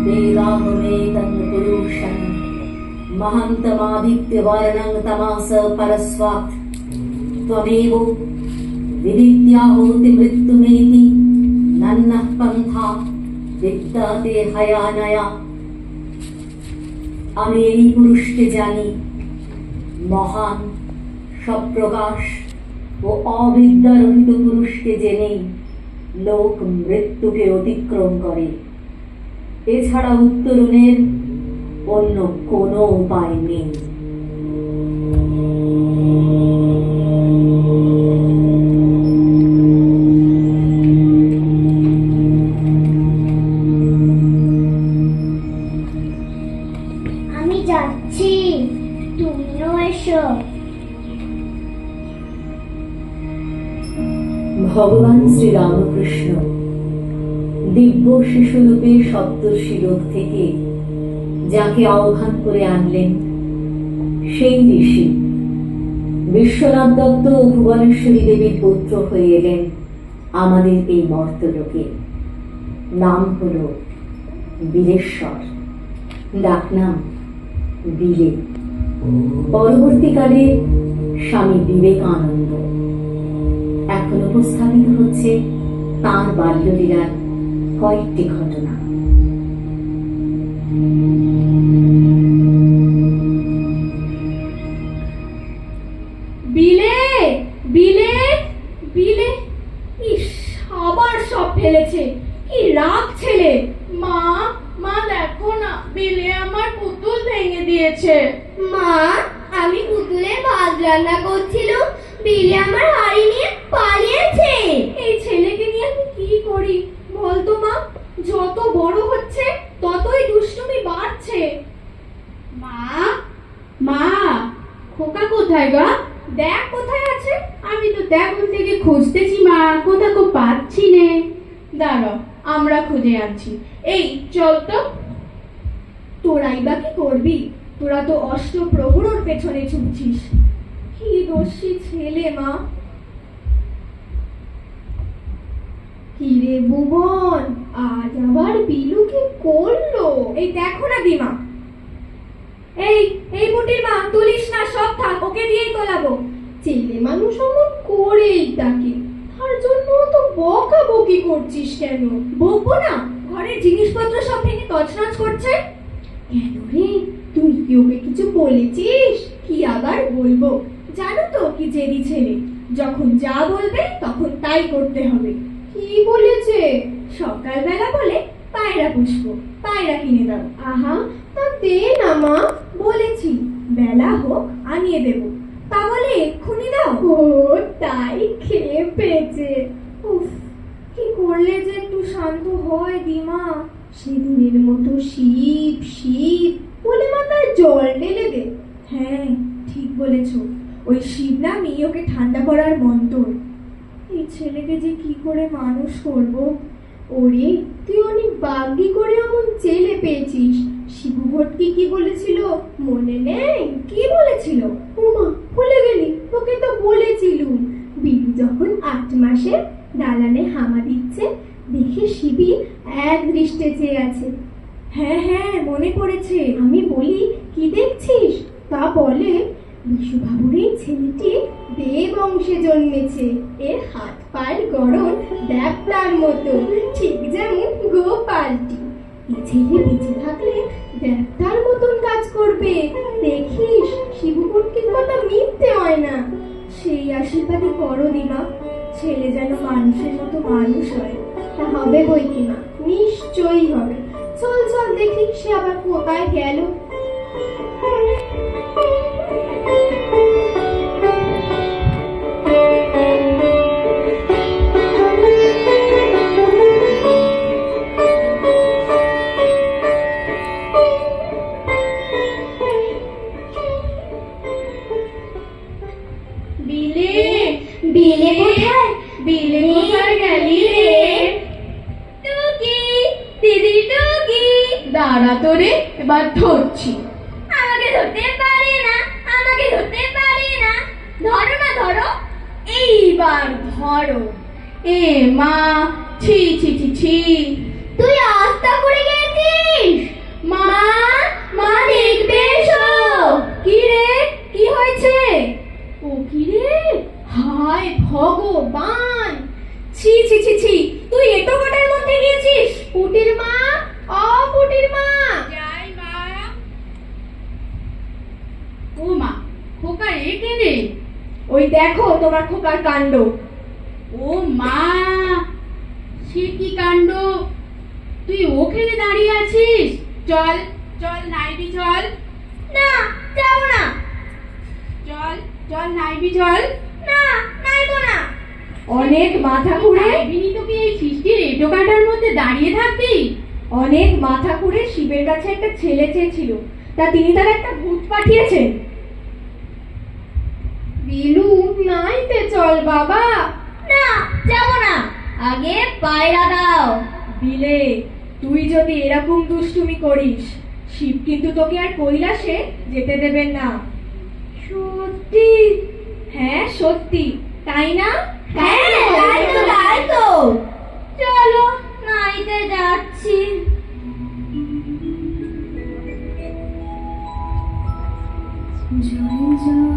वेदाहमेतं पुरुषं महान्तमादित्यवर्णं तमास परस्वात् त्वमेव विदित्याहोति मृत्युमेति नन्नः पन्था বিদ্যাতে হায়ানায়া আমি এই পুরুষকে জানি, মহান, সপ্রকাশ ও অবিদ্যারহিত পুরুষকে জেনেই লোক মৃত্যুকে অতিক্রম করে। এছাড়া উত্তরণের অন্য কোনো উপায় নেই। আমি যাচ্ছি। তুমিও এসো। ভগবান শ্রীরামকৃষ্ণ, দিব্য শিশুরূপে সপ্তর্ষি লোক থেকে যাকে আহ্বান করে আনলেন সেই ঋষি। বিশ্বনাথ দত্ত ও ভুবনেশ্বরী দেবীর পুত্র হয়ে এলেন আমাদের এই মর্তলোকে। নাম হল বীরেশ্বর। ডাকনাম বিলে পরবর্তীকালে স্বামী বিবেকানন্দ। এখন উপস্থাপিত হচ্ছে তাঁর বাল্যলীলার কয়েকটি ঘটনা। বিলে বিলে বিলে ইস আবার সব ফেলেছে, কি রাগ ছেলে। বিলে আমার পুতুল ভেঙে দিয়েছে। মা আমি পুতুলের ভাত রান্না করছিলাম। বিলে আমার হাড়ি নিয়ে পালিয়েছে। এই ছেলেকে নিয়ে আমি কি করি? বলতো মা যত বড় হচ্ছে ততই দুষ্টুমি বাড়ছে। মা? মা খোকা কোথায় গা? দেখ কোথায় আছে। আমি তো তেমন থেকে খুঁজতেছি মা কোথাও পাচ্ছি নে। দাঁড়াও আমরা খুঁজে আনছি। এই চল তো। তোরাই বা কি করবি? তোরা তো অষ্ট প্রহরর পেছনে ছুটছিস। কি দোষী ছেলে মা। কিরে ভুবন আজ আবার বিলু কি করল? এই দেখো না দিমা। এই এই মুটির মা, তুলিস না, সব থাক, ওকে দিয়েই তোলাবো। ছেলে মানুষ অমন করেই তাকে। তার জন্য তো বকা বকি করছিস কেন? বকবো না, ঘরের জিনিসপত্র সব ভেঙে তছনছ করছে? কেন রে তুই কি ওকে কিছু বলেছিস? কি আবার বলব? জানো তো কি জেদি ছেলে। যখন যা বলবে, তখন তাই করতে হবে। কি বলেছে? সকালবেলা বলে, পায়রা পুষ্প, পায়রা কিনে দাও। আহা, তা দে না মা, বলেছি। বেলা হোক, আনিয়ে দেব তা বলে এক্ষুনি দাও ও তাই খেয়ে পেয়েছে উফ কি করলে যে একটু শান্ত হয় দিমা শীত শীত বলে মাথায় জল ঢেলে দে। হ্যাঁ ঠিক বলেছ। ওই শিব নামই ওকে ঠান্ডা করার মন্তর। এই ছেলেকে যে কি করে মানুষ করব? ওরে, তুই অনেক বাগ্যি করে এমন জেলে পেয়েছিস। শিবু ভট্টি কি বলেছিল? মনে নেই। কি বলেছিল? উমা, ভুলে গেলি। তোকে তো বলেছিলুম। বিলু যখন আট মাসে দালানে হামা দিচ্ছে, দেখে শিবি এক দৃষ্টে চেয়ে আছে। হ্যাঁ হ্যাঁ মনে পড়েছে। আমি বলি, কি দেখছিস? তা বলে বিশুবাবুর এই ছেলেটি দেব অংশে জন্মেছে। এর হাত পায়ের গড়ন দেবতার মতো, ঠিক যেমন গোপালটি। ছেলে বেঁচে থাকলে দেবতার মতন কাজ করবে। দেখিস শিবপুরকির কথা মিথ্যে হয় না। সেই আশীর্বাদই করো দিমা, ছেলে যেন মানুষের মতো মানুষ হয়। তা হবে বই কিনা নিশ্চয়ই হবে। চল চল দেখি সে আবার কোথায় গেল। দাঁড়া তোরে এবার ধরছি। আমাকে ধরতে পারে না আমাকে ধরতে পারে না। ধরো না ধরো। এইবার ধরো। এ মা ছি ছি ছি ছি। তুই আস্তা করে গেছিস? মা মা দেখবে এসো। কি রে? কি হয়েছে? ও কি রে? হায় ভগবান! ছি ছি ছি ছি। তুই এটো কটার মধ্যে গিয়েছিস পুটির মা অ পুটির মা যাই মা ও মা খোকা একে রে? ওই দেখো তোমার খোকার কাণ্ড। ও মা সে কি কাণ্ড? তুই ওখানে দাঁড়িয়ে আছিস? চল চল নাইবি চল। না যাব না। চল চল নাইবি চল। না নাইবো না। অনেক মাথা ঘুরে নাইবিনি তোকে এই সৃষ্টির এটো কাটার মধ্যে দাঁড়িয়ে থাকবি? অনেক মাথা ঘুরে শিবের কাছে একটা ছেলে চেয়েছিল। তা তিনি তার একটা ভূত পাঠিয়েছেন। বিলু নাইতে চল বাবা। না যাব না। আগে পায়রা দাও। বিলে তুই যদি এরকম দুষ্টুমি করিস শিব কিন্তু তোকে আর কৈলাসে যেতে দেবেন না। সত্যি? হ্যাঁ সত্যি। তাই না? হ্যাঁ তাই তো তাই তো। চলো নাইতে যাচ্ছি। জয় জয়।